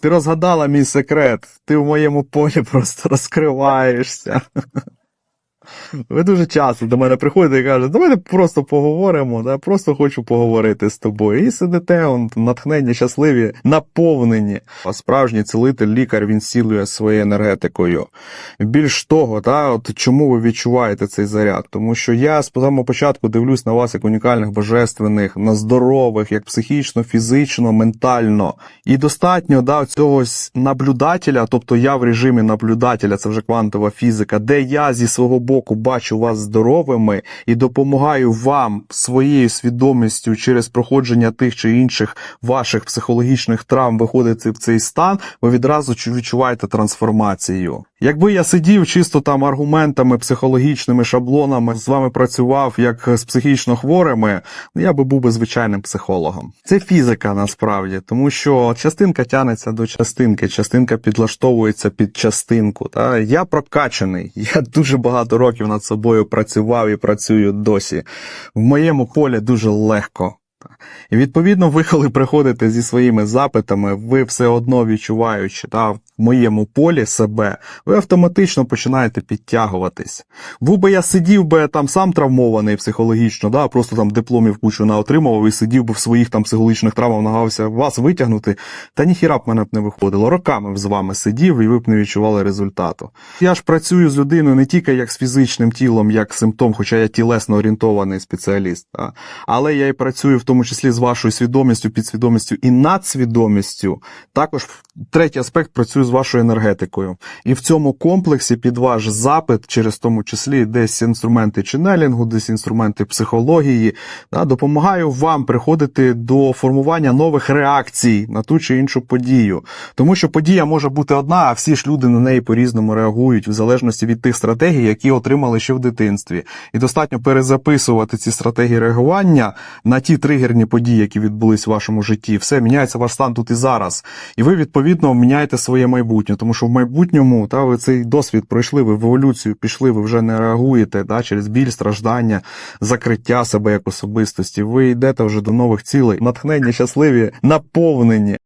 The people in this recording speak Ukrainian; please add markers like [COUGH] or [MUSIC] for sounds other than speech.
Ти розгадала мій секрет. Ти в моєму полі просто розкриваєшся. Ви дуже часто до мене приходите і кажете, давайте просто поговоримо, да? просто хочу поговорити з тобою. І сидите, он, натхнення, щасливі, наповнені. А справжній цілитель, лікар, він сілює своєю енергетикою. Більш того, да, от чому ви відчуваєте цей заряд? Тому що я з самого початку дивлюсь на вас як унікальних, божественних, на здорових, як психічно, фізично, ментально. І достатньо да, цього наблюдателя, тобто я в режимі наблюдателя, це вже квантова фізика, де я зі свого боку бачу вас здоровими і допомагаю вам своєю свідомістю через проходження тих чи інших ваших психологічних травм виходити в цей стан, ви відразу відчуваєте трансформацію. Якби я сидів чисто там аргументами, психологічними шаблонами, з вами працював як з психічно хворими, я би був би звичайним психологом. Це фізика насправді, тому що частинка тянеться до частинки, частинка підлаштовується під частинку. Та я прокачаний. [LAUGHS] Я дуже багато років над собою працював і працюю досі. В моєму полі дуже легко. І відповідно, ви, коли приходите зі своїми запитами, ви все одно відчуваючи та, в моєму полі себе, ви автоматично починаєте підтягуватись. Був би я сидів би там сам травмований психологічно, да, просто там дипломів кучу наотримував і сидів би в своїх там психологічних травмах, намагався вас витягнути, та ніхіра б мене б не виходило. Роками з вами сидів і ви б не відчували результату. Я ж працюю з людиною не тільки як з фізичним тілом, як симптом, хоча я тілесно орієнтований спеціаліст, а, але я і працюю в тому числі з вашою свідомістю, підсвідомістю і надсвідомістю. Також третій аспект працюю з вашою енергетикою. І в цьому комплексі під ваш запит, через тому числі десь інструменти ченелінгу, десь інструменти психології, да, допомагаю вам приходити до формування нових реакцій на ту чи іншу подію. Тому що подія може бути одна, а всі ж люди на неї по-різному реагують, в залежності від тих стратегій, які отримали ще в дитинстві. І достатньо перезаписувати ці стратегії реагування на ті тригерні події, які відбулись в вашому житті. Все міняється ваш стан тут і зараз. І ви відповідно міняєте своє майбутнє, тому що в майбутньому та ви цей досвід пройшли, ви в еволюцію пішли, ви вже не реагуєте та, через біль, страждання, закриття себе як особистості. Ви йдете вже до нових цілей, натхнення, щасливі, наповнені.